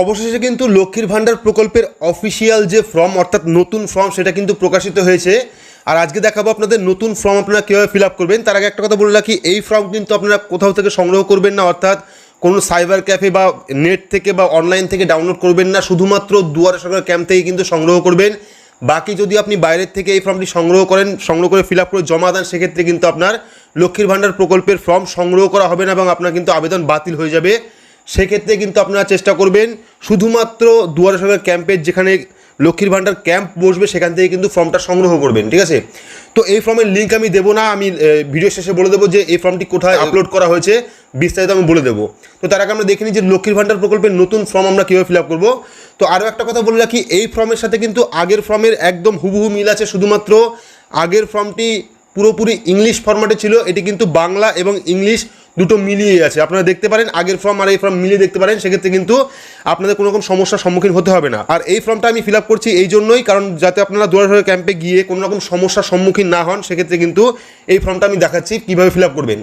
অবশেষে কিন্তু লক্ষ্মীর ভাণ্ডার প্রকল্পের অফিসিয়াল যে ফর্ম অর্থাৎ নতুন ফর্ম সেটা কিন্তু প্রকাশিত হয়েছে। আর আজকে দেখাবো আপনাদের নতুন ফর্ম আপনারা কীভাবে ফিল আপ করবেন। তার আগে একটা কথা বলে রাখি, এই ফর্ম কিন্তু আপনারা কোথাও থেকে সংগ্রহ করবেন না, অর্থাৎ কোনো সাইবার ক্যাফে বা নেট থেকে বা অনলাইন থেকে ডাউনলোড করবেন না, শুধুমাত্র দুয়ারে সরকার ক্যাম্প থেকে কিন্তু সংগ্রহ করবেন। বাকি যদি আপনি বাইরের থেকে এই ফর্মটি সংগ্রহ করেন, সংগ্রহ করে ফিল আপ করে জমা দেন, সেক্ষেত্রে কিন্তু আপনার লক্ষ্মীর ভাণ্ডার প্রকল্পের ফর্ম সংগ্রহ করা হবে না এবং আপনার কিন্তু আবেদন বাতিল হয়ে যাবে। সেক্ষেত্রে কিন্তু আপনারা চেষ্টা করবেন শুধুমাত্র দুয়ারে সরকার ক্যাম্পের যেখানে লক্ষ্মীর ভাণ্ডার ক্যাম্প বসবে, সেখান থেকে কিন্তু ফর্মটা সংগ্রহ করবেন, ঠিক আছে? তো এই ফর্মের লিঙ্ক আমি দেবো না, আমি ভিডিও শেষে বলে দেবো যে এই ফর্মটি কোথায় আপলোড করা হয়েছে, বিস্তারিত আমি বলে দেবো। তো তার আগে আমরা দেখে নিই যে লক্ষ্মীর ভাণ্ডার প্রকল্পের নতুন ফর্ম আমরা কীভাবে ফিল আপ করব। তো আরও একটা কথা বলে রাখি, এই ফর্মের সাথে কিন্তু আগের ফর্মের একদম হুবহু মিল আছে, শুধুমাত্র আগের ফর্মটি পুরোপুরি ইংলিশ ফরম্যাটে ছিল, এটি কিন্তু বাংলা এবং ইংলিশ দুটো মিলিয়ে আছে। আপনারা দেখতে পারেন, আগের ফর্ম আর এই ফর্ম মিলিয়ে দেখতে পারেন, সেক্ষেত্রে কিন্তু আপনাদের কোনো রকম সমস্যার সম্মুখীন হতে হবে না। আর এই ফর্মটা আমি ফিল আপ করছি এই জন্যই, কারণ যাতে আপনারা দুয়ারে ক্যাম্পে গিয়ে কোনো রকম সমস্যার সম্মুখীন না হন, সেক্ষেত্রে কিন্তু এই ফর্মটা আমি দেখাচ্ছি কীভাবে ফিল আপ করবেন।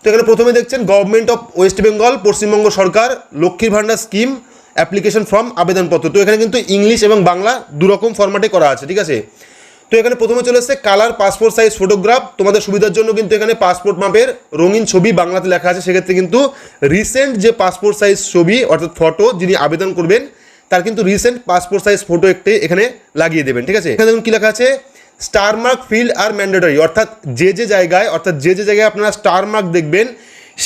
তো এখানে প্রথমে দেখছেন government of West Bengal Paschimbanga সরকার, লক্ষ্মীর ভাণ্ডার স্কিম অ্যাপ্লিকেশন ফর্ম আবেদনপত্র। তো এখানে কিন্তু ইংলিশ এবং বাংলা দুরকম ফরম্যাটে করা আছে, ঠিক আছে? তো এখানে প্রথমে চলে এসছে কালার পাসপোর্ট সাইজ ফটোগ্রাফ তোমাদের সুবিধার জন্য কিন্তু এখানে পাসপোর্ট মাপের রঙিন ছবি বাংলাতে লেখা আছে। সেক্ষেত্রে কিন্তু রিসেন্ট যে পাসপোর্ট সাইজ ছবি, অর্থাৎ ফটো যিনি আবেদন করবেন, তার কিন্তু রিসেন্ট পাসপোর্ট সাইজ ফটো একটি এখানে লাগিয়ে দেবেন, ঠিক আছে? এখানে দেখুন কী লেখা আছে স্টার মার্ক ফিল্ড আর ম্যান্ডেটরি অর্থাৎ যে যে জায়গায়, অর্থাৎ যে যে জায়গায় আপনারা স্টার মার্ক দেখবেন,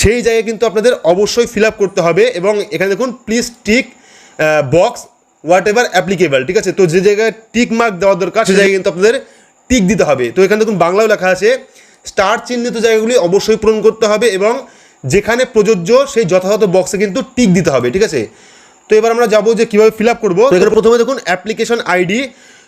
সেই জায়গায় কিন্তু আপনাদের অবশ্যই ফিল করতে হবে। এবং এখানে দেখুন please tick box whatever applicable ঠিক আছে? তো যে জায়গায় টিক মার্ক দেওয়া দরকার সে জায়গায় কিন্তু আপনাদের টিক দিতে হবে। তো এখানে দেখুন বাংলাও লেখা আছে স্টার চিহ্নিত জায়গাগুলি অবশ্যই পূরণ করতে হবে এবং যেখানে প্রযোজ্য সেই যথাযথ বক্সে কিন্তু টিক দিতে হবে ঠিক আছে? তো এবার আমরা যাব যে কীভাবে ফিল আপ করব। তো এখানে প্রথমে দেখুন অ্যাপ্লিকেশন আইডি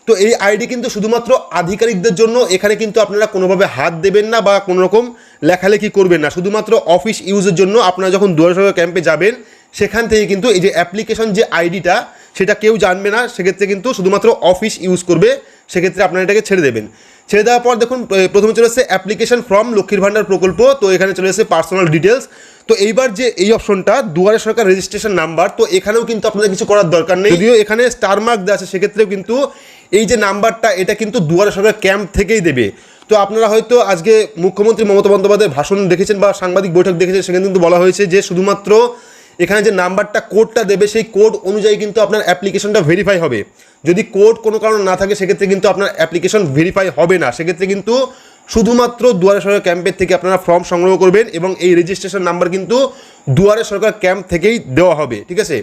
তো এই আইডি কিন্তু শুধুমাত্র আধিকারিকদের জন্য এখানে কিন্তু আপনারা কোনোভাবে হাত দেবেন না বা কোনো রকম লেখালেখি করবেন না। শুধুমাত্র অফিস ইউজের জন্য আপনারা যখন দুয়ারে সরকার ক্যাম্পে যাবেন সেখান থেকে কিন্তু এই যে অ্যাপ্লিকেশন যে আইডিটা সেটা কেউ জানবে না, সেক্ষেত্রে কিন্তু শুধুমাত্র অফিস ইউজ করবে, সেক্ষেত্রে আপনারা এটাকে ছেড়ে দেবেন। ছেড়ে দেওয়ার পর দেখুন প্রথমে চলে এসেছে অ্যাপ্লিকেশন ফর্ম লক্ষ্মীর ভাণ্ডার প্রকল্প, তো এখানে চলে এসেছে পার্সোনাল ডিটেলস তো এইবার যে এই অপশনটা দুয়ারে সরকার রেজিস্ট্রেশন নাম্বার তো এখানেও কিন্তু আপনাদের কিছু করার দরকার নেই। যদিও এখানে স্টার মার্ক দেওয়া আছে, সেক্ষেত্রেও কিন্তু এই যে নাম্বারটা, এটা কিন্তু দুয়ারে সরকার ক্যাম্প থেকেই দেবে। তো আপনারা হয়তো আজকে মুখ্যমন্ত্রী মমতা বন্দ্যোপাধ্যায়ের ভাষণ দেখেছেন বা সাংবাদিক বৈঠক দেখেছেন, সেখানে কিন্তু বলা হয়েছে যে শুধুমাত্র এখানে যে নাম্বারটা, কোডটা দেবে, সেই কোড অনুযায়ী কিন্তু আপনার অ্যাপ্লিকেশনটা ভেরিফাই হবে। যদি কোড কোনো কারণে না থাকে, সেক্ষেত্রে কিন্তু আপনার অ্যাপ্লিকেশন ভেরিফাই হবে না। সেক্ষেত্রে কিন্তু শুধুমাত্র দুয়ারে সরকার ক্যাম্পের থেকে আপনারা ফর্ম সংগ্রহ করবেন এবং এই রেজিস্ট্রেশন নাম্বার কিন্তু দুয়ারে সরকার ক্যাম্প থেকেই দেওয়া হবে, ঠিক আছে?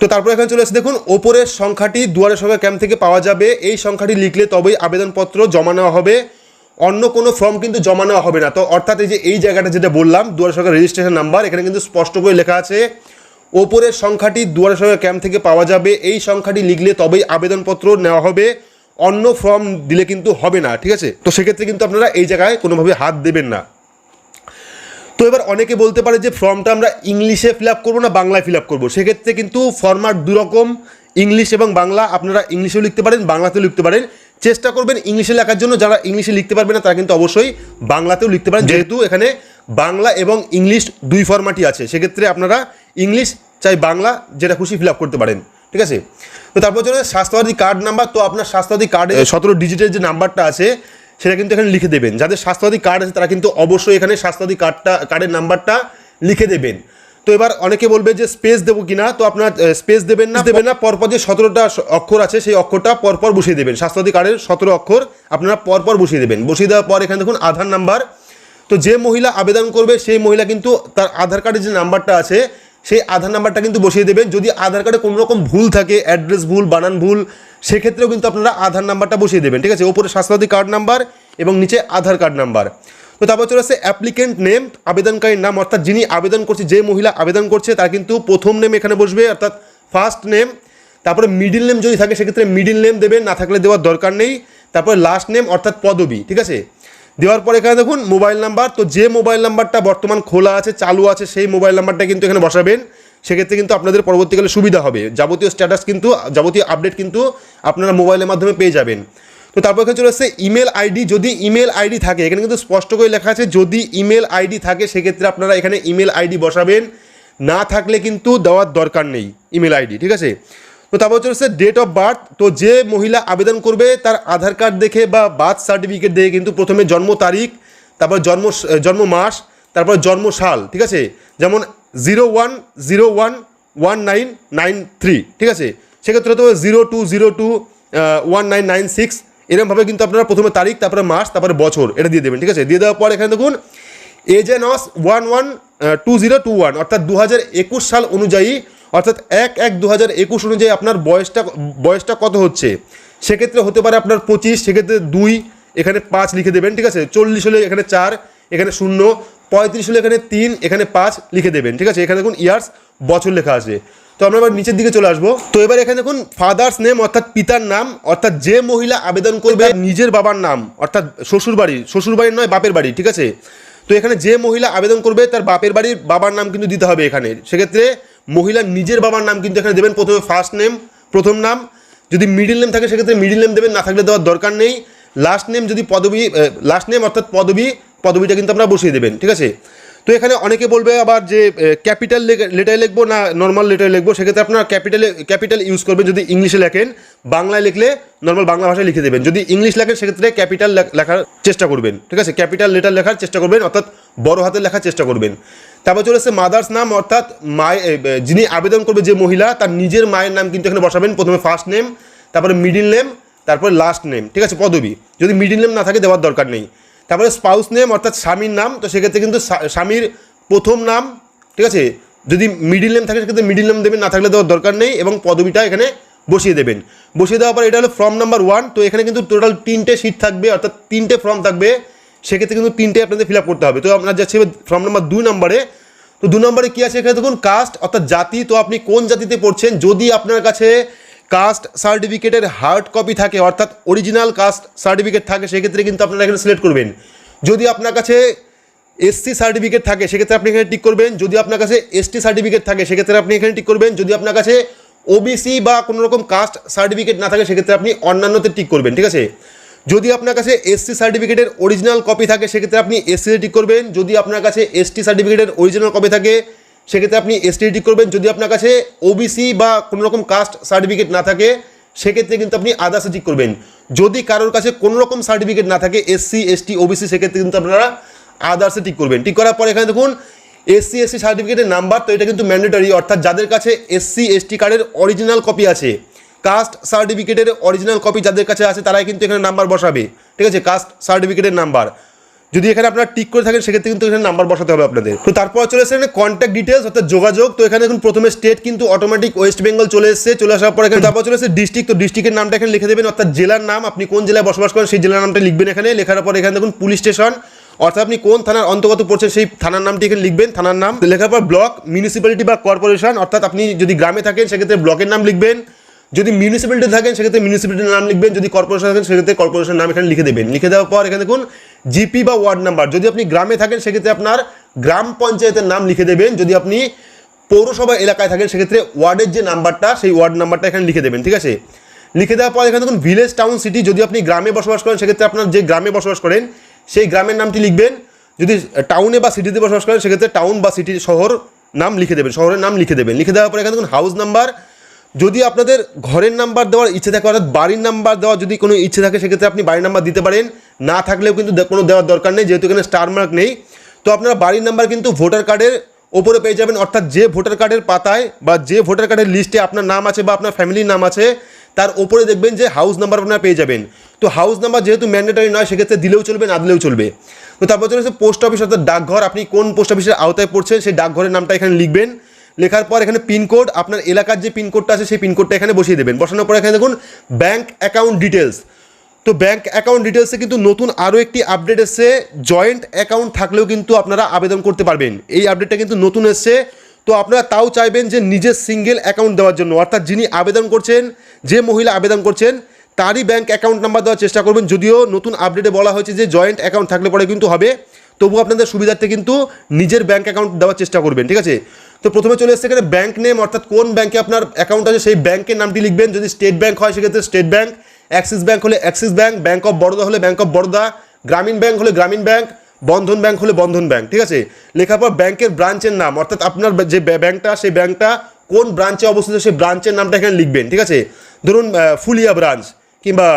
তো তারপর এখানে চলে এসে দেখুন ওপরের সংখ্যাটি দুয়ারে সরকার ক্যাম্প থেকে পাওয়া যাবে। এই সংখ্যাটি লিখলে তবেই আবেদনপত্র জমা নেওয়া হবে। অন্য কোনো ফর্ম কিন্তু জমা নেওয়া হবে না। তো অর্থাৎ এই যে, এই জায়গাটা যেটা বললাম, দুয়ারে সরকার রেজিস্ট্রেশন নাম্বার এখানে কিন্তু স্পষ্ট করে লেখা আছে ওপরের সংখ্যাটি দুয়ারে সরকার ক্যাম্প থেকে পাওয়া যাবে। এই সংখ্যাটি লিখলে তবেই আবেদনপত্র নেওয়া হবে। অন্য ফর্ম দিলে কিন্তু হবে না ঠিক আছে? তো সেক্ষেত্রে কিন্তু আপনারা এই জায়গায় কোনোভাবে হাত দেবেন না। তো এবার অনেকে বলতে পারে যে ফর্মটা আমরা ইংলিশে ফিল আপ করব না বাংলায় ফিল আপ করব? সেক্ষেত্রে কিন্তু ফরম্যাট দুরকম ইংলিশ এবং বাংলা আপনারা ইংলিশেও লিখতে পারেন বাংলাতেও লিখতে পারেন। চেষ্টা করবেন ইংলিশে লেখার জন্য যারা ইংলিশে লিখতে পারবে না তারা কিন্তু অবশ্যই বাংলাতেও লিখতে পারেন। যেহেতু এখানে বাংলা এবং ইংলিশ দুই ফরম্যাটই আছে সেক্ষেত্রে আপনারা ইংলিশ চাই বাংলা যেটা খুশি ফিল আপ করতে পারেন, ঠিক আছে? তো তারপর চলে স্বাস্থ্যসাথী কার্ড নাম্বার তো আপনার স্বাস্থ্যসাথী কার্ডে সতেরো ডিজিটের যে নাম্বারটা আছে, সেটা কিন্তু এখানে লিখে দেবেন। যাদের স্বাস্থ্যসাথী কার্ড আছে, তারা কিন্তু অবশ্যই এখানে স্বাস্থ্যসাথী কার্ডটা কার্ডের নাম্বারটা লিখে দেবেন। তো এবার অনেকে বলবে যে স্পেস দেবো কিনা, তো আপনার স্পেস দেবেন না দেবেন না, পরপর যে সতেরোটা অক্ষর আছে, সেই অক্ষরটা পরপর বসিয়ে দেবেন। স্বাস্থ্যসাথী কার্ডের সতেরো অক্ষর আপনারা পরপর বসিয়ে দেবেন। বসিয়ে দেওয়ার পর এখানে দেখুন আধার নাম্বার তো যে মহিলা আবেদন করবে, সেই মহিলা কিন্তু তার আধার কার্ডের যে নাম্বারটা আছে সেই আধার নাম্বারটা কিন্তু বসিয়ে দেবেন। যদি আধার কার্ডে কোনো রকম ভুল থাকে, অ্যাড্রেস ভুল, বানান ভুল, সেক্ষেত্রেও কিন্তু আপনারা আধার নাম্বারটা বসিয়ে দেবেন, ঠিক আছে? ওপরে স্বাস্থ্যসাথী কার্ড নাম্বার এবং নিচে আধার কার্ড নাম্বার। তো তারপর চলে আসছে অ্যাপ্লিকেন্ট নেম, আবেদনকারীর নাম, অর্থাৎ যিনি আবেদন করছে, যে মহিলা আবেদন করছে, তার কিন্তু প্রথম নেম এখানে বসবে, অর্থাৎ ফার্স্ট নেম তারপরে মিডিল নেম যদি থাকে, সেক্ষেত্রে মিডিল নেম দেবেন, না থাকলে দেওয়ার দরকার নেই। তারপরে লাস্ট নেম অর্থাৎ পদবি, ঠিক আছে? দেওয়ার পর এখানে দেখুন মোবাইল নাম্বার। তো যে মোবাইল নাম্বারটা বর্তমান খোলা আছে, চালু আছে, সেই মোবাইল নাম্বারটা কিন্তু এখানে বসাবেন। সেক্ষেত্রে কিন্তু আপনাদের পরবর্তীকালে সুবিধা হবে। যাবতীয় স্ট্যাটাস কিন্তু, যাবতীয় আপডেট কিন্তু আপনারা মোবাইলের মাধ্যমে পেয়ে যাবেন। তো তারপর এখানে চলে আসছে ইমেল আইডি যদি ইমেল আইডি থাকে, এখানে কিন্তু স্পষ্ট করে লেখা আছে, যদি ইমেল আইডি থাকে, সেক্ষেত্রে আপনারা এখানে ইমেল আইডি বসাবেন। না থাকলে কিন্তু দেওয়ার দরকার নেই ইমেল আইডি ঠিক আছে? তো তারপর হচ্ছে ডেট অফ বার্থ তো যে মহিলা আবেদন করবে তার আধার কার্ড দেখে বা বার্থ সার্টিফিকেট দেখে কিন্তু প্রথমে জন্ম তারিখ, তারপর জন্ম জন্ম মাস, তারপর জন্ম সাল, ঠিক আছে? যেমন zero one zero one one nine nine three ঠিক আছে? সেক্ষেত্রে তো zero two zero two one nine nine six এরকমভাবে কিন্তু আপনারা প্রথমে তারিখ, তারপরে মাস, তারপরে বছর এটা দিয়ে দেবেন, ঠিক আছে? দিয়ে দেওয়ার পর এখানে দেখুন age as on one one two zero two one অর্থাৎ দু হাজার একুশ সাল অনুযায়ী অর্থাৎ এক এক দু হাজার একুশ অনুযায়ী আপনার বয়সটা বয়সটা কত হচ্ছে? সেক্ষেত্রে হতে পারে আপনার পঁচিশ, সেক্ষেত্রে দুই, এখানে পাঁচ লিখে দেবেন, ঠিক আছে? চল্লিশ হলে এখানে চার, এখানে শূন্য, পঁয়ত্রিশ হলে এখানে তিন, এখানে পাঁচ লিখে দেবেন, ঠিক আছে? এখানে দেখুন ইয়ার্স, বছর লেখা আছে। তো আমরা এবার নিচের দিকে চলে আসব। তো এবার এখানে দেখুন ফাদার্স নেম, অর্থাৎ পিতার নাম, অর্থাৎ যে মহিলা আবেদন করবে নিজের বাবার নাম, অর্থাৎ শ্বশুর বাড়ি, শ্বশুর বাড়ির নয়, বাপের বাড়ি, ঠিক আছে? তো এখানে যে মহিলা আবেদন করবে তার বাপের বাড়ির বাবার নাম কিন্তু দিতে হবে এখানে। সেক্ষেত্রে মহিলার নিজের বাবার নাম কিন্তু এখানে দেবেন। প্রথমে ফার্স্ট নেম প্রথম নাম। যদি মিডিল নেম থাকে, সেক্ষেত্রে মিডিল নেম দেবেন, না থাকলে দেওয়ার দরকার নেই। লাস্ট নেম যদি পদবি লাস্ট নেম অর্থাৎ পদবি, পদবিটা কিন্তু আপনারা বসিয়ে দেবেন, ঠিক আছে? তো এখানে অনেকে বলবে আবার যে ক্যাপিটাল লেটারে লিখব না নর্মাল লেটারে লিখব, সেক্ষেত্রে আপনার ক্যাপিটালে ক্যাপিটাল ইউজ করবেন যদি ইংলিশে লেখেন। বাংলায় লিখলে নর্মাল বাংলা ভাষায় লিখে দেবেন। যদি ইংলিশ লেখেন, সেক্ষেত্রে ক্যাপিটাল লেখার চেষ্টা করবেন, ঠিক আছে? ক্যাপিটাল লেটার লেখার চেষ্টা করবেন, অর্থাৎ বড় হাতে লেখার চেষ্টা করবেন। তারপর চলে এসছে মাদার্স নাম, অর্থাৎ মায় যিনি আবেদন করবে যে মহিলা, তার নিজের মায়ের নাম কিন্তু এখানে বসাবেন। প্রথমে ফার্স্ট নেম তারপরে মিডিল নেম তারপরে লাস্ট নেম ঠিক আছে? পদবি। যদি মিডিল নেম না থাকে, দেওয়ার দরকার নেই। তারপরে স্পাউস নেম অর্থাৎ স্বামীর নাম, তো সেক্ষেত্রে কিন্তু স্বামীর প্রথম নাম, ঠিক আছে? যদি মিডিল নেম থাকে, সেক্ষেত্রে মিডিল নেম দেবেন, না থাকলে দেওয়ার দরকার নেই এবং পদবিটা এখানে বসিয়ে দেবেন। বসিয়ে দেওয়ার পর এটা হলো ফর্ম নাম্বার ওয়ান তো এখানে কিন্তু টোটাল তিনটে সিট থাকবে, অর্থাৎ তিনটে ফর্ম থাকবে। সেক্ষেত্রে কিন্তু তিনটে আপনাদের ফিল আপ করতে হবে। তো আপনার যাচ্ছে ফর্ম নাম্বার দুই নম্বরে। তো দু নম্বরে কী আছে? এখানে দেখুন কাস্ট অর্থাৎ জাতি। তো আপনি কোন জাতিতে পড়ছেন? যদি আপনার কাছে কাস্ট সার্টিফিকেটের হার্ড কপি থাকে, অর্থাৎ অরিজিনাল কাস্ট সার্টিফিকেট থাকে, সেক্ষেত্রে কিন্তু আপনারা এখানে সিলেক্ট করবেন। যদি আপনার কাছে এসসি সার্টিফিকেট থাকে, সেক্ষেত্রে আপনি এখানে টিক করবেন। যদি আপনার কাছে এসটি সার্টিফিকেট থাকে, সেক্ষেত্রে আপনি এখানে টিক করবেন। যদি আপনার কাছে ওবিসি বা কোনো রকম কাস্ট সার্টিফিকেট না থাকে, সেক্ষেত্রে আপনি অন্যান্যতে টিক করবেন, ঠিক আছে? যদি আপনার কাছে এসসি সার্টিফিকেটের অরিজিনাল কপি থাকে, সেক্ষেত্রে আপনি এসসিতে টিক করবেন। যদি আপনার কাছে এসটি সার্টিফিকেটের অরিজিনাল কপি থাকে, সেক্ষেত্রে আপনি এসটি টিক করবেন। যদি আপনার কাছে ওবিসি বা কোনো রকম কাস্ট সার্টিফিকেট না থাকে, সেক্ষেত্রে কিন্তু আপনি আদার্সে টিক করবেন। যদি কারোর কাছে কোনো রকম সার্টিফিকেট না থাকে এসসি এসটি ওবিসি সেক্ষেত্রে কিন্তু আপনারা আদার্সে টিক করবেন। টিক করার পর এখানে দেখুন এসসি এসসি সার্টিফিকেটের নাম্বার তো এটা কিন্তু ম্যান্ডেটরি অর্থাৎ যাদের কাছে এসসি এসটি কার্ডের অরিজিনাল কপি আছে কাস্ট সার্টিফিকেটের অরিজিনাল কপি যাদের কাছে আছে, তারাই কিন্তু এখানে নাম্বার বসাবে। ঠিক আছে? কাস্ট সার্টিফিকেটের নাম্বার যদি এখানে আপনারা টিক করে থাকেন, সেক্ষেত্রে কিন্তু এখানে নাম্বার বসাতে হবে আপনাদের। তো তারপর চলে এখানে কন্ট্যাক্ট ডিটেলস অর্থাৎ যোগাযোগ। তো এখানে এখন প্রথমে স্টেট কিন্তু অটোমেটিক ওয়েস্ট বেঙ্গল চলে এসেছে। চলে আসার পর এখানে তারপর চলে এসেছে ডিস্ট্রিক্ট তো ডিস্ট্রিক্টের নামটা এখানে লিখে দেবেন, অর্থাৎ জেলার নাম। আপনি কোন জেলায় বসবাস করেন, সেই জেলার নামটা লিখবেন এখানে। লেখার পর এখানে দেখুন পুলিশ স্টেশন অর্থাৎ আপনি কোন থানার অন্তর্গত পড়ছেন, সেই থানার নামটি এখানে লিখবেন, থানার নাম। লেখার পর ব্লক মিউনিসিপ্যালিটি বা কর্পোরেশন অর্থাৎ আপনি যদি গ্রামে থাকেন, সেক্ষেত্রে ব্লকের নাম লিখবেন। যদি মিউনিসিপ্যালিটি থাকেন, সেক্ষেত্রে মিউনিসিপ্যালিটির নাম লিখবেন, যদি কর্পোরেশন থাকেন, সেক্ষেত্রে কর্পোরেশন নাম এখানে লিখে দেবেন। লিখে দেওয়ার পর এখানে দেখুন জিপি বা ওয়ার্ড নাম্বার যদি আপনি গ্রামে থাকেন, সেক্ষেত্রে আপনার গ্রাম পঞ্চায়েতের নাম লিখে দেবেন। যদি আপনি পৌরসভা এলাকায় থাকেন, সেক্ষেত্রে ওয়ার্ডের যে নাম্বারটা সেই ওয়ার্ড নাম্বারটা এখানে লিখে দেবেন, ঠিক আছে? লিখে দেওয়ার পর এখানে দেখুন ভিলেজ টাউন সিটি যদি আপনি গ্রামে বসবাস করেন, সেক্ষেত্রে আপনার যে গ্রামে বসবাস করেন, সেই গ্রামের নামটি লিখবেন। যদি টাউনে বা সিটিতে বসবাস করেন, সেক্ষেত্রে টাউন বা সিটি শহর নাম লিখে দেবেন, শহরের নাম লিখে দেবেন। লিখে দেওয়ার পর এখানে দেখুন হাউস নাম্বার যদি আপনাদের ঘরের নাম্বার দেওয়ার ইচ্ছে থাকে, অর্থাৎ বাড়ির নাম্বার দেওয়ার যদি কোনো ইচ্ছে থাকে, সেক্ষেত্রে আপনি বাড়ির নাম্বার দিতে পারেন। না থাকলেও কিন্তু কোনো দেওয়ার দরকার নেই, যেহেতু এখানে স্টার মার্ক নেই। তো আপনারা বাড়ির নাম্বার কিন্তু ভোটার কার্ডের ওপরে পেয়ে যাবেন, অর্থাৎ যে ভোটার কার্ডের পাতায় বা যে ভোটার কার্ডের লিস্টে আপনার নাম আছে বা আপনার ফ্যামিলির নাম আছে, তার ওপরে দেখবেন যে হাউস নাম্বার আপনারা পেয়ে যাবেন। তো হাউস নাম্বার যেহেতু ম্যান্ডেটারি নয়, সেক্ষেত্রে দিলেও চলবে, না দিলেও চলবে। তো তারপর চলেছে পোস্ট অফিস অর্থাৎ ডাকঘর। আপনি কোন পোস্ট অফিসের আওতায় পড়ছেন, সেই ডাকঘরের নামটা এখানে লিখবেন। লেখার পর এখানে পিনকোড আপনার এলাকার যে পিনকোডটা আছে সেই পিনকোডটা এখানে বসিয়ে দেবেন। বসানোর পর এখানে দেখুন ব্যাঙ্ক অ্যাকাউন্ট ডিটেলস তো ব্যাঙ্ক অ্যাকাউন্ট ডিটেলসে কিন্তু নতুন আরও একটি আপডেট এসছে। জয়েন্ট অ্যাকাউন্ট থাকলেও কিন্তু আপনারা আবেদন করতে পারবেন। এই আপডেটটা কিন্তু নতুন এসছে। তো আপনারা তাও চাইবেন যে নিজের সিঙ্গেল অ্যাকাউন্ট দেওয়ার জন্য। অর্থাৎ যিনি আবেদন করছেন, যে মহিলা আবেদন করছেন, তারই ব্যাঙ্ক অ্যাকাউন্ট নাম্বার দেওয়ার চেষ্টা করবেন। যদিও নতুন আপডেটে বলা হয়েছে যে জয়েন্ট অ্যাকাউন্ট থাকলে পরে কিন্তু হবে। তবু আপনাদের সুবিধার্থে কিন্তু নিজের ব্যাঙ্ক অ্যাকাউন্ট দেওয়ার চেষ্টা করবেন, ঠিক আছে? তো প্রথমে চলে এসছে এখানে ব্যাঙ্ক নেম অর্থাৎ কোন ব্যাঙ্কে আপনার অ্যাকাউন্ট আছে, সেই ব্যাঙ্কের নামটি লিখবেন। যদি স্টেট ব্যাঙ্ক হয়, সেক্ষেত্রে স্টেট ব্যাঙ্ক অ্যাক্সিস ব্যাঙ্ক হলে axis bank bank of Baroda হলে ব্যাঙ্ক অফ বরোদা গ্রামীণ ব্যাঙ্ক হলে গ্রামীণ ব্যাঙ্ক বন্ধন ব্যাঙ্ক হলে বন্ধন ব্যাঙ্ক ঠিক আছে? লেখার পর ব্যাংকের ব্রাঞ্চের নাম, অর্থাৎ আপনার যে ব্যা- ব্যাংকটা সেই ব্যাঙ্কটা কোন ব্রাঞ্চে অবস্থিত, সেই ব্রাঞ্চের নামটা এখানে লিখবেন, ঠিক আছে? ধরুন ফুলিয়া ব্রাঞ্চ কিংবা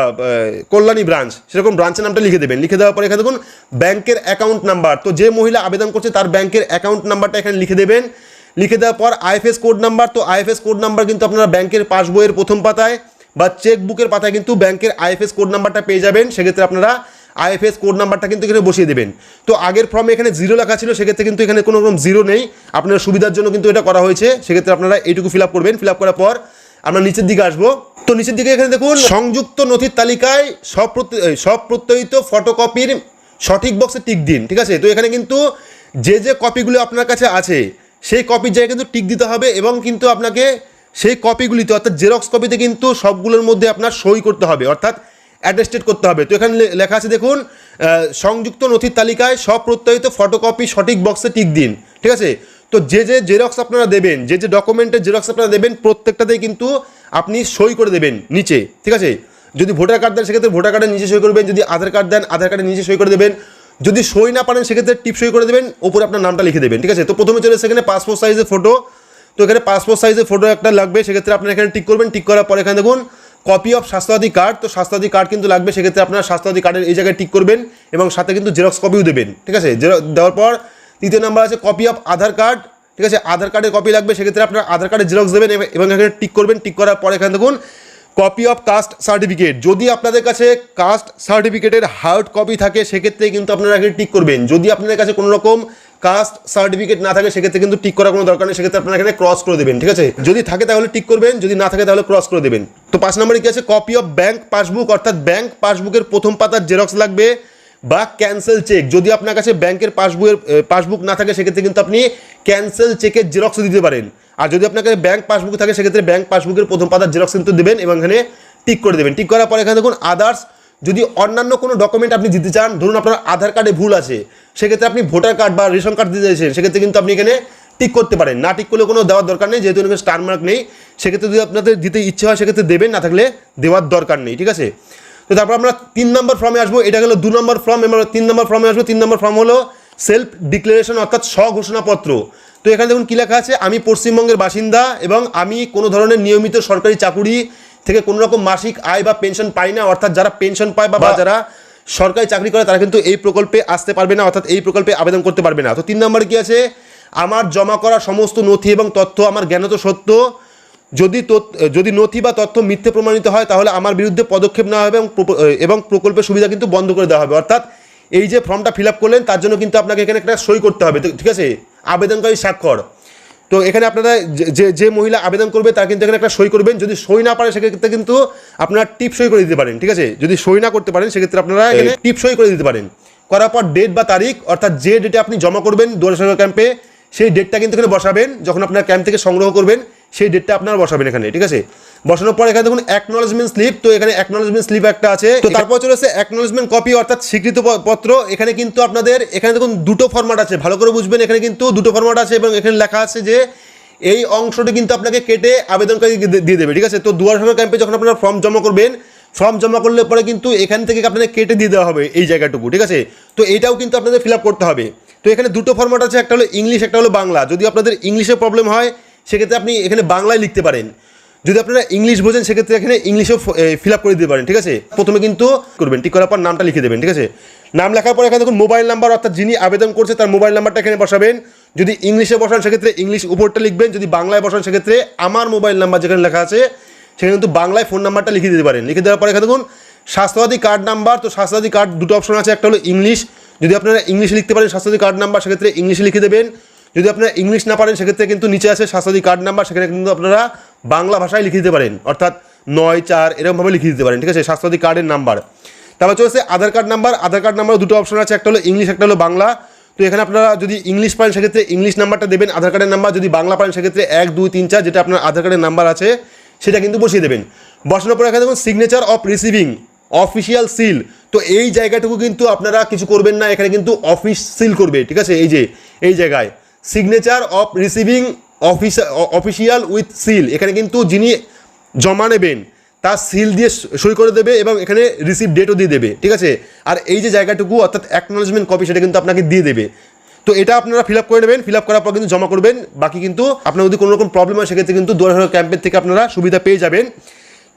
কল্যাণী ব্রাঞ্চ সেরকম ব্রাঞ্চের নামটা লিখে দেবেন। লিখে দেওয়ার পরে এখানে দেখুন ব্যাংকের অ্যাকাউন্ট নাম্বার তো যে মহিলা আবেদন করছে, তার ব্যাংকের অ্যাকাউন্ট নাম্বারটা এখানে লিখে দেবেন। লিখে দেওয়ার পর আইএফএস কোড নাম্বার, তো আইএফএস কোড নাম্বার কিন্তু আপনারা ব্যাংকের পাসবইয়ের প্রথম পাতায় বা চেক বুকের পাতায় কিন্তু ব্যাংকের আইএফএস কোড নাম্বারটা পেয়ে যাবেন। সেক্ষেত্রে আপনারা আইএফএস কোড নাম্বারটা কিন্তু এখানে বসিয়ে দেবেন। তো আগের ফর্মে এখানে জিরো লেখা ছিল, সেক্ষেত্রে কিন্তু এখানে কোনো রকম জিরো নেই। আপনার সুবিধার জন্য কিন্তু এটা করা হয়েছে। সেক্ষেত্রে আপনারা এইটুকু ফিল করবেন। ফিল করার পর আমরা নিচের দিকে আসব। তো নিচের দিকে এখানে দেখুন, সংযুক্ত নথির তালিকায় সব প্রত্যয়িত ফটোকপির সঠিক বক্সে টিক দিন, ঠিক আছে? তো এখানে কিন্তু যে যে কপিগুলো আপনার কাছে আছে সেই কপির জায়গায় কিন্তু টিক দিতে হবে এবং কিন্তু আপনাকে সেই কপিগুলিতে অর্থাৎ জেরক্স কপিতে কিন্তু সবগুলোর মধ্যে আপনার সই করতে হবে, অর্থাৎ অ্যাটেস্টেড করতে হবে। তো এখানে লেখা আছে দেখুন সংযুক্ত নথির তালিকায় সব প্রত্যয়িত ফটোকপি সঠিক বক্সে টিক দিন, ঠিক আছে? তো যে যে জেরক্স আপনারা দেবেন, যে যে ডকুমেন্টের জেরক্স আপনারা দেবেন, প্রত্যেকটাতেই কিন্তু আপনি সই করে দেবেন নিচে, ঠিক আছে? যদি ভোটার কার্ড দেন, সেক্ষেত্রে ভোটার কার্ডের নিচে সই করবেন, যদি আধার কার্ড দেন, আধার কার্ডের নিচে সই করে দেবেন। যদি সই না পারেন, সেক্ষেত্রে টিপ সই করে দেবেন, ওপরে আপনার নামটা লিখে দেবেন, ঠিক আছে? তো প্রথমে চলে সেখানে পাসপোর্ট সাইজের ফটো তো এখানে পাসপোর্ট সাইজের ফটো একটা লাগবে, সেক্ষেত্রে আপনার এখানে টিক করবেন টিক করার পর এখানে দেখুন কপি অফ স্বাস্থ্যসাথী কার্ড তো স্বাস্থ্যসাথী কার্ড কিন্তু লাগবে, সেক্ষেত্রে আপনার স্বাস্থ্যসাথী কার্ডের এই জায়গায় টিক করবেন এবং সাথে কিন্তু জেরক্স কপিও দেবেন, ঠিক আছে? দেওয়ার পর তৃতীয় নাম্বার আছে কপি অফ আধার কার্ড ঠিক আছে? আধার কার্ডের কপি লাগবে, সেক্ষেত্রে আপনার আধার কার্ডের জেরক্স দেবেন এবং এখানে টিক করবেন টিক করার পর এখানে দেখুন কপি অফ কাস্ট সার্টিফিকেট যদি আপনাদের কাছে কাস্ট সার্টিফিকেটের হার্ড কপি থাকে, সেক্ষেত্রে কিন্তু আপনারা এখানে টিক করবেন। যদি আপনাদের কাছে কোনো রকম কাস্ট সার্টিফিকেট না থাকে, সেক্ষেত্রে কিন্তু টিক করার কোনো দরকার নেই। সেক্ষেত্রে আপনারা এখানে ক্রস করে দেবেন, ঠিক আছে? যদি থাকে তাহলে টিক করবেন, যদি না থাকে তাহলে ক্রস করে দেবেন। তো পাঁচ নম্বরে কি আছে? কপি অফ ব্যাংক পাসবুক অর্থাৎ ব্যাংক পাসবুকের প্রথম পাতার জেরক্স লাগবে বা ক্যান্সেল চেক যদি আপনার কাছে ব্যাংকের পাসবুকের পাসবুক না থাকে, সেক্ষেত্রে কিন্তু আপনি ক্যান্সেল চেকের জেরক্স দিতে পারেন। আর যদি আপনার কাছে ব্যাংক পাসবুক থাকে, সেক্ষেত্রে ব্যাঙ্ক পাসবুকের প্রথম পাতার জেরক্স কিন্তু দেবেন এবং এখানে টিক করে দেবেন। টিক করার পর এখানে দেখুন আদার্স যদি অন্যান্য কোনো ডকুমেন্ট আপনি দিতে চান, ধরুন আপনার আধার কার্ডে ভুল আছে, সেক্ষেত্রে আপনি ভোটার কার্ড বা রেশন কার্ড দিতে চাইছেন, সেক্ষেত্রে কিন্তু আপনি এখানে টিক করতে পারেন। না টিক করলে কোনো দেওয়ার দরকার নেই, যেহেতু এখানে স্টার মার্ক নেই, সেক্ষেত্রে যদি আপনাদের দিতে ইচ্ছে হয়, সেক্ষেত্রে দেবেন, না থাকলে দেওয়ার দরকার নেই, ঠিক আছে? তো তারপর আমরা তিন নম্বর ফর্মে আসব, এটা গেলো দু নম্বর ফর্ম আমরা তিন নম্বর ফর্মে আসব, তিন নম্বর ফর্ম হলো সেলফ ডিক্লারেশন অর্থাৎ স্বঘোষণাপত্র। তো এখানে দেখুন কী লেখা আছে? আমি পশ্চিমবঙ্গের বাসিন্দা এবং আমি কোনো ধরনের নিয়মিত সরকারি চাকুরি থেকে কোনো রকম মাসিক আয় বা পেনশন পাই না অর্থাৎ যারা পেনশন পায় বা যারা সরকারি চাকরি করে তারা কিন্তু এই প্রকল্পে আসতে পারবে না অর্থাৎ এই প্রকল্পে আবেদন করতে পারবে না। তো তিন নম্বরে কী আছে? আমার জমা করা সমস্ত নথি এবং তথ্য আমার জ্ঞানত সত্য। যদি যদি নথি বা তথ্য মিথ্যে প্রমাণিত হয় তাহলে আমার বিরুদ্ধে পদক্ষেপ নেওয়া হবে এবং প্রকল্পের সুবিধা কিন্তু বন্ধ করে দেওয়া হবে। অর্থাৎ এই যে ফর্মটা ফিল আপ করলেন তার জন্য কিন্তু আপনাকে এখানে একটা সই করতে হবে ঠিক আছে? আবেদনকারী স্বাক্ষর। তো এখানে আপনারা যে- যে মহিলা আবেদন করবে তার কিন্তু এখানে একটা সই করবেন। যদি সই না পারে সেক্ষেত্রে কিন্তু আপনারা টিপ সই করে দিতে পারেন ঠিক আছে? যদি সই না করতে পারেন সেক্ষেত্রে আপনারা এখানে টিপ সই করে দিতে পারেন। করার পর ডেট বা তারিখ অর্থাৎ যে ডেটে আপনি জমা করবেন দুয়ারে সরকার ক্যাম্পে সেই ডেটটা কিন্তু এখানে বসাবেন। যখন আপনার ক্যাম্প থেকে সংগ্রহ করবেন সেই ডেটটা আপনারা বসাবেন এখানে ঠিক আছে? বসানোর পর এখানে দেখুন অ্যাকনোলজমেন্ট স্লিপ তো এখানে অ্যাকনোলজমেন্ট স্লিপ একটা আছে। তো তারপর চলে এসে অ্যাকনোলজমেন্ট কপি অর্থাৎ স্বীকৃত পত্র। এখানে কিন্তু আপনাদের এখানে দেখুন দুটো ফরম্যাট আছে। ভালো করে বুঝবেন এখানে কিন্তু দুটো ফরম্যাট আছে এবং এখানে লেখা আছে যে এই অংশটি কিন্তু আপনাকে কেটে আবেদনকারী দিয়ে দেবে ঠিক আছে? তো দুয়ার সরকার ক্যাম্পে যখন আপনারা ফর্ম জমা করবেন ফর্ম জমা করলে পরে কিন্তু এখান থেকে আপনাদের কেটে দিয়ে দেওয়া হবে এই জায়গাটুকু ঠিক আছে? তো এইটাও কিন্তু আপনাদের ফিল আপ করতে হবে। তো এখানে দুটো ফরম্যাট আছে একটা হলো ইংলিশ একটা হলো বাংলা। যদি আপনাদের ইংলিশে প্রবলেম হয় সেক্ষেত্রে আপনি এখানে বাংলায় লিখতে পারেন। যদি আপনারা ইংলিশ বোঝেন, সেক্ষেত্রে এখানে ইংলিশেও ফিল আপ করে দিতে পারেন, ঠিক আছে? প্রথমে কিন্তু করবেন, ঠিক করার পর নামটা লিখে দেবেন, ঠিক আছে? নাম লেখার পর এখানে দেখুন মোবাইল নাম্বার অর্থাৎ যিনি আবেদন করছে তার মোবাইল নাম্বারটা এখানে বসাবেন। যদি ইংলিশে বসান, সেক্ষেত্রে ইংলিশ উপরটা লিখবেন, যদি বাংলায় বসান, সেক্ষেত্রে আমার মোবাইল নাম্বার যেখানে লেখা আছে, সেখানে কিন্তু বাংলায় ফোন নাম্বারটা লিখে দিতে পারেন। লিখে দেওয়ার পরে এখানে দেখুন, স্বাস্থ্যসাথী কার্ড নাম্বার তো স্বাস্থ্যসাথী কার্ড দুটো অপশন আছে, একটা হলো ইংলিশ। যদি আপনারা ইংলিশে লিখতে পারেন, স্বাস্থ্যসাথী কার্ড নাম্বার সেক্ষেত্রে ইংলিশে লিখে দেবেন। যদি আপনারা ইংলিশ না পারেন, সেক্ষেত্রে কিন্তু নিচে আছে স্বাস্থ্যসাথী কার্ড নাম্বার সেখানে কিন্তু আপনারা বাংলা ভাষায় লিখে দিতে পারেন। অর্থাৎ নয়, চার, এরকমভাবে লিখে দিতে পারেন। ঠিক আছে? স্বাস্থ্যসাথী কার্ডের নাম্বার। তারপর চলেছে Aadhaar card number. Aadhaar card number দুটো অপশন আছে। একটা হলো ইংলিশ, একটা হলো বাংলা। তো এখানে আপনারা যদি ইংলিশ পারেন, সেক্ষেত্রে ইংলিশ নাম্বারটা দেবেন। আধার কার্ডের নাম্বার যদি বাংলা পারেন, সেক্ষেত্রে এক, দুই, তিন, চার, যেটা আপনার আধার কার্ডের নাম্বার আছে, সেটা কিন্তু বসিয়ে দেবেন। বসানোর পরে এখানে দেখুন signature of receiving official seal তো এই জায়গাটুকু কিন্তু আপনারা কিছু করবেন না। এখানে কিন্তু অফিস সিল করবে। ঠিক আছে? এই যে, এই জায়গায়। Signature of receiving office official with seal. এখানে কিন্তু যিনি জমা নেবেন, তার সিল দিয়ে সই করে দেবে এবং এখানে রিসিভ ডেটও দিয়ে দেবে, ঠিক আছে? আর এই যে জায়গাটুকু, অর্থাৎ অ্যাকনোলজমেন্ট কপি সেটা কিন্তু আপনাকে দিয়ে দেবে। তো এটা আপনারা ফিল আপ করে নেবেন ফিল আপ করার পর কিন্তু জমা করবেন। বাকি কিন্তু আপনার যদি কোনো রকম প্রবলেম হয়, সেক্ষেত্রে কিন্তু দুয়ার ক্যাম্পের থেকে আপনারা সুবিধা পেয়ে যাবেন।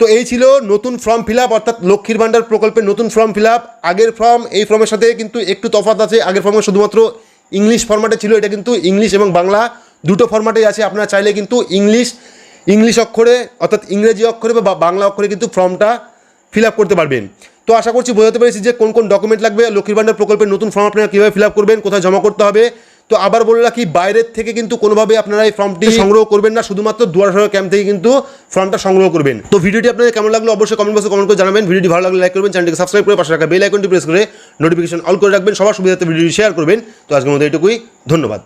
তো এই ছিল নতুন ফর্ম ফিল আপ অর্থাৎ লক্ষ্মীর ভাণ্ডার প্রকল্পের নতুন ফর্ম ফিল আপ আগের ফর্ম এই ফর্মের সাথে কিন্তু একটু তফাৎ আছে। আগের ফর্মে শুধুমাত্র ইংলিশ ফরম্যাটে ছিল, এটা কিন্তু ইংলিশ এবং বাংলা। দুটো ফরম্যাটেই আছে আপনারা চাইলে কিন্তু ইংলিশ ইংলিশ অক্ষরে অর্থাৎ ইংরেজি অক্ষরে বা বাংলা অক্ষরে কিন্তু ফর্মটা ফিল আপ করতে পারবেন। তো আশা করছি বোঝাতে পেরেছি যে কোন কোন ডকুমেন্ট লাগবে লক্ষ্মীর ভাণ্ডার প্রকল্পের নতুন ফর্ম আপনারা কীভাবে ফিল আপ করবেন কোথায় জমা করতে হবে। তো আবার বলে রাখি বাইরের থেকে কিন্তু কোনোভাবে আপনারা এই ফর্মটি সংগ্রহ করবেন না শুধুমাত্র দুয়ার সরকার ক্যাম্প থেকে কিন্তু ফর্মটা সংগ্রহ করবেন। তো ভিডিওটি আপনাদের কেমন লাগল অবশ্যই কমেন্ট বক্সে কমেন্ট করে জানাবেন। ভিডিওটি ভালো লাগলে লাইক করবেন চ্যানেলটিকে সাবস্ক্রাইব করে পাশে রাখা বেল আইকনটি প্রেস করে নোটিফিকেশন অল করে রাখবেন। সবার সুবিধাতে ভিডিওটি শেয়ার করবেন। তো আজকের মধ্যে এটুকুই ধন্যবাদ।